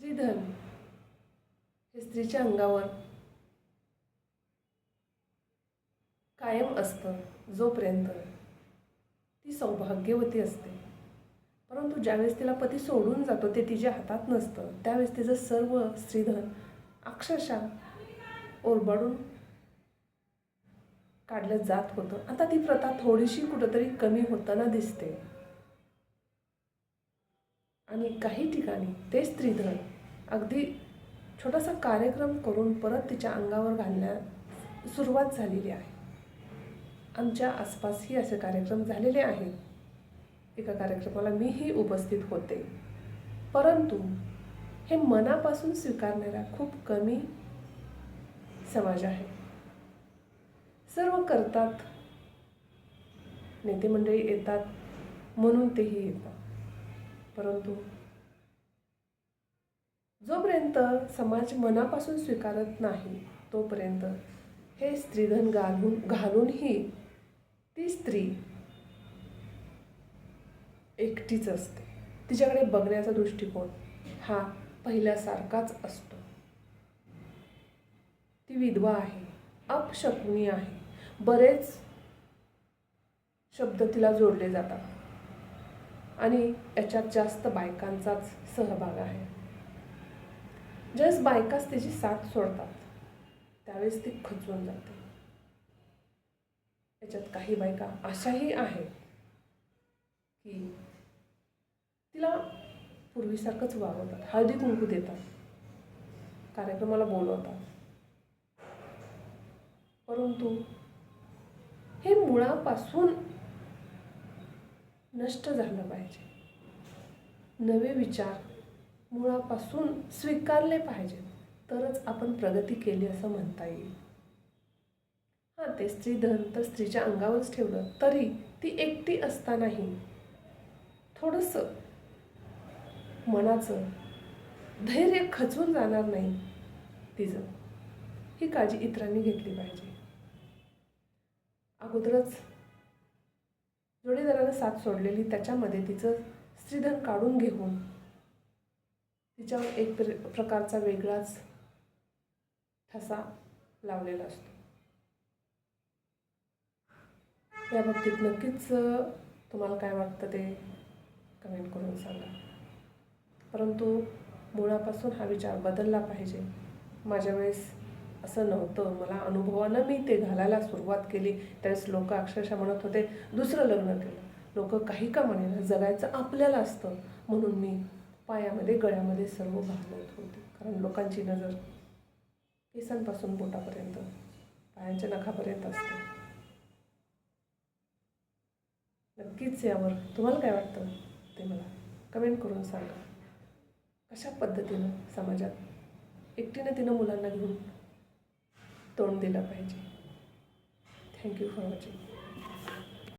स्त्रीधन हे स्त्रीच्या अंगावर कायम असतं जोपर्यंत ती सौभाग्यवती असते. परंतु ज्यावेळेस तिला पती सोडून जातो ते तिच्या हातात नसतं. त्यावेळेस तिचं सर्व स्त्रीधन अक्षरशः ओरबाडून काढलं जात होतं. आता ती प्रथा थोडीशी कुठंतरी कमी होताना दिसते. आणि काही ठिकाणी ते स्त्रीधन अगदी छोटासा कार्यक्रम करून परत तिच्या अंगावर घालण्यास सुरुवात झालेली आहे. आमच्या आसपासही असे कार्यक्रम झालेले आहेत. एका कार्यक्रमाला मीही उपस्थित होते. परंतु हे मनापासून स्वीकारणारा खूप कमी समाज आहे. सर्व करतात. नेते मंडळी येतात म्हणून तेही येतात. परंतु जोपर्यंत समाज मनापासून स्वीकारत नाही तोपर्यंत हे स्त्रीधन घालून घालूनही ती स्त्री एकटीच असते. तिच्याकडे बघण्याचा दृष्टिकोन हा पहिल्यासारखाच असतो. ती विधवा आहे अपशकुनी आहे. बरेच शब्द तिला जोडले जातात. आणि याच्यात जास्त बायकांचाच सहभाग आहे. ज्यावेळेस बायकाच तिची साथ सोडतात त्यावेळेस ती खचून जाते. याच्यात काही बायका अशाही आहेत की तिला पूर्वीसारखंच वागवतात हळदी कुंकू देतात कार्यक्रमाला बोलवतात. परंतु हे मुळापासून नष्ट झालं पाहिजे. नवे विचार मुळापासून स्वीकारले पाहिजेत तरच आपण प्रगती केली असं म्हणता येईल. हां ते स्त्रीधन तर स्त्रीच्या अंगावरच ठेवलं तरी ती एकटी असतानाही थोडंसं मनाचं धैर्य खचून जाणार नाही तिचं. ही काळजी इतरांनी घेतली पाहिजे. अगोदरच जोडीदारानं साथ सोडलेली त्याच्यामध्ये तिचं स्त्रीधन काढून घेऊन तिच्यावर एक प्र प्रकारचा वेगळाच ठसा लावलेला असतो. या बाबतीत नक्कीच तुम्हाला काय वाटतं ते कमेंट करून सांगा. परंतु मुळापासून हा विचार बदलला पाहिजे. माझ्या वेळेस असं नव्हतं. मला अनुभवानं मी ते घालायला सुरुवात केली. त्यावेळेस लोक अक्षरशः म्हणत होते दुसरं लग्न केलं. लोक काही का म्हणेना जगायचं आपल्याला असतं. म्हणून मी पायामध्ये गळ्यामध्ये सर्व घालत होते. कारण लोकांची नजर केसांपासून बोटापर्यंत पायांच्या नखापर्यंत असते. नक्कीच यावर तुम्हाला काय वाटतं? ते मला कमेंट करून सांगा. कशा पद्धतीनं समाजात एकटीनं तिनं मुलांना घेऊन तोंड दिलं पाहिजे? Thank you for watching